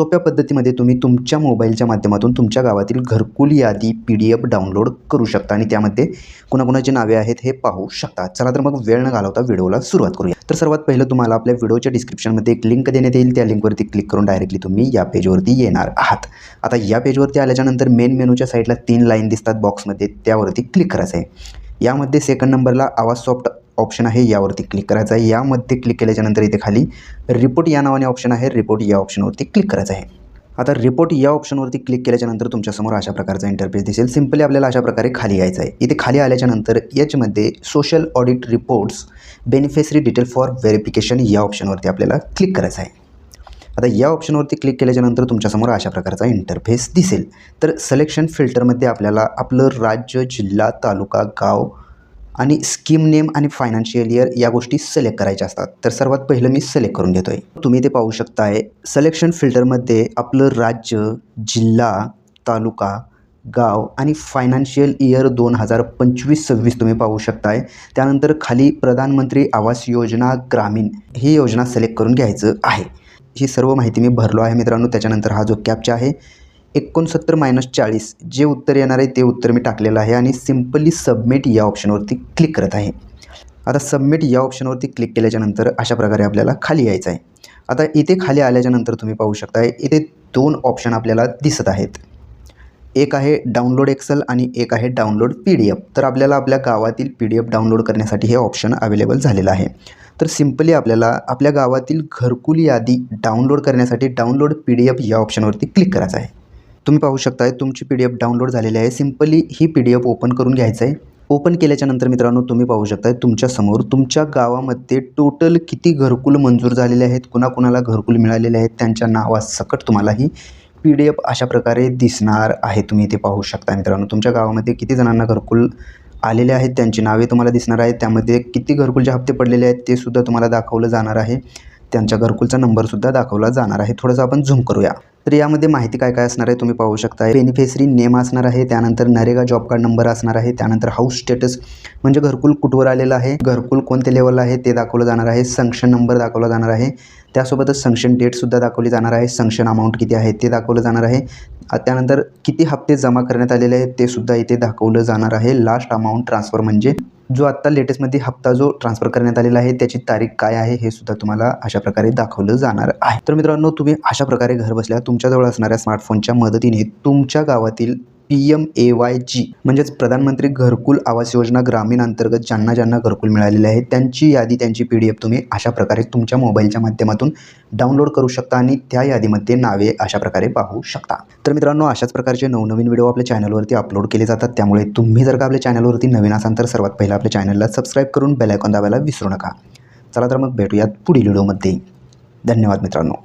सोप्या पद्धतीमध्ये तुम्ही तुमच्या मोबाईलच्या माध्यमातून तुमच्या गावातील घरकुल यादी पी डी एफ डाउनलोड करू शकता आणि त्यामध्ये कुणाकुणाची नावे आहेत हे पाहू शकता. चला तर मग वेळ न घालवता व्हिडिओला सुरुवात करूया. तर सर्वात पहिलं तुम्हाला आपल्या व्हिडिओच्या डिस्क्रिप्शनमध्ये एक लिंक देण्यात येईल. त्या लिंकवरती क्लिक करून डायरेक्टली तुम्ही या पेजवरती येणार आहात. आता या पेजवरती आल्याच्यानंतर मेन मेनूच्या साईडला तीन लाईन दिसतात बॉक्समध्ये त्यावरती क्लिक करायचं आहे यामध्ये सेकंड नंबरला आवाज सॉफ्ट ऑप्शन आहे यावरती क्लिक करायचं आहे. यामध्ये क्लिक केल्याच्यानंतर इथे खाली रिपोर्ट या नावाने ऑप्शन आहे रिपोर्ट या ऑप्शनवरती क्लिक करायचं आहे. आता रिपोर्ट या ऑप्शनवरती क्लिक केल्याच्यानंतर तुमच्यासमोर अशा प्रकारचा इंटरफेस दिसेल. सिम्पली आपल्याला अशा प्रकारे खाली यायचं आहे. इथे खाली आल्याच्यानंतर याच्यामध्ये social audit reports beneficiary detail for verification या ऑप्शनवरती आपल्याला क्लिक करायचं आहे. आता या ऑप्शनवरती क्लिक केल्याच्यानंतर तुमच्यासमोर अशा प्रकारचा इंटरफेस दिसेल. तर सिलेक्शन फिल्टरमध्ये आपल्याला आपलं राज्य जिल्हा तालुका गाव आणि स्कीम नेम आणि फायनान्शियल इयर या गोष्टी सिलेक्ट करायच्या असतात. तर सर्वात पहिलं मी सिलेक्ट करून घेतो आहे तुम्ही ते पाहू शकताय. सलेक्शन फिल्टरमध्ये आपलं राज्य जिल्हा तालुका गाव आणि फायनान्शियल इयर दोन हजार पंचवीस सव्वीस तुम्ही पाहू शकताय. त्यानंतर खाली प्रधानमंत्री आवास योजना ग्रामीण ही योजना सिलेक्ट करून घ्यायचं आहे. ही सर्व माहिती मी भरलो आहे मित्रांनो. त्याच्यानंतर हा जो कॅपचा आहे एकोणसत्तर मायनस चाळीस. जे उत्तर येणार आहे ते उत्तर मी टाकलेलं आहे आणि सिम्पली सबमिट या ऑप्शनवरती क्लिक करत आहे. आता सबमिट या ऑप्शनवरती क्लिक केल्याच्यानंतर अशा प्रकारे आपल्याला खाली यायचं आहे. आता इथे खाली आल्याच्यानंतर तुम्ही पाहू शकता इथे दोन ऑप्शन आपल्याला दिसत आहेत. एक आहे डाउनलोड एक्सेल आणि एक आहे डाउनलोड पी डी एफ तर आपल्याला आपल्या गावातील पी डी एफ डाउनलोड करण्यासाठी हे ऑप्शन अवेलेबल झालेलं आहे. तर सिम्पली आपल्याला आपल्या गावातील घरकुल यादी डाउनलोड करण्यासाठी डाउनलोड पी डी एफ या ऑप्शनवरती क्लिक करायचं आहे. तुम्ही पाहू शकताय तुमची पी डी एफ डाउनलोड झालेली आहे. सिम्पली ही पी डी एफ ओपन करून घ्यायचं आहे. ओपन केल्याच्यानंतर मित्रांनो तुम्ही पाहू शकताय तुमच्यासमोर तुमच्या गावामध्ये टोटल किती घरकुल मंजूर झालेले आहेत कुणाकुणाला घरकुल मिळालेले आहेत त्यांच्या नावासकट तुम्हाला ही पी डी एफ अशा प्रकारे दिसणार आहे. तुम्ही इथे पाहू शकता मित्रांनो तुमच्या गावामध्ये किती जणांना घरकुल आलेले आहेत त्यांची नावे तुम्हाला दिसणार आहेत त्यामध्ये किती घरकुलचे हप्ते पडलेले आहेत ते सुद्धा तुम्हाला दाखवलं जाणार आहे. त्यांच्या घरकुलचा नंबरसुद्धा दाखवला जाणार आहे. थोडंसं आपण झूम करूया. तर यामध्ये माहिती काय काय असणार आहे तुम्ही पाहू शकता. बेनिफिशरी नेम असणार आहे त्यानंतर नरेगा जॉब कार्ड नंबर असणार आहे त्यानंतर हाऊस स्टेटस म्हणजे घरकुल कुठवर आलेलं आहे घरकुल कोणत्या लेवलला आहे ते दाखवलं जाणार आहे संक्शन नंबर दाखवला जाणार आहे त्यासोबतच संक्शन डेटसुद्धा दाखवली जाणार आहे संक्शन अमाऊंट किती आहे ते दाखवलं जाणार आहे त्यानंतर किती हप्ते जमा करण्यात आलेले आहेत ते सुद्धा इथे दाखवलं जाणार आहे. लास्ट अमाऊंट ट्रान्सफर म्हणजे जो आत्ता लेटेस्टमध्ये हप्ता जो ट्रान्सफर करण्यात आलेला आहे त्याची तारीख काय आहे हे सुद्धा तुम्हाला अशा प्रकारे दाखवलं जाणार आहे. तर मित्रांनो तुम्ही अशा प्रकारे घर बसल्या तुमच्याजवळ असणाऱ्या स्मार्टफोनच्या मदतीने तुमच्या गावातील P M A Y G म्हणजेच प्रधानमंत्री घरकुल आवास योजना ग्रामीण अंतर्गत ज्यांना ज्यांना घरकुल मिळालेले आहे त्यांची यादी त्यांची पी डी एफ तुम्ही अशा प्रकारे तुमच्या मोबाईलच्या माध्यमातून डाउनलोड करू शकता आणि त्या यादीमध्ये नावे अशा प्रकारे पाहू शकता. तर मित्रांनो अशाच प्रकारचे नवनवीन व्हिडिओ आपल्या चॅनलवरती अपलोड केले जातात त्यामुळे तुम्ही जर का आपल्या चॅनलवरती नवीन असाल तर सर्वात पहिला आपल्या चॅनलला सबस्क्राईब करून बेलायकॉन दाबायला विसरू नका. चला तर मग भेटूयात पुढील व्हिडिओमध्ये. धन्यवाद मित्रांनो.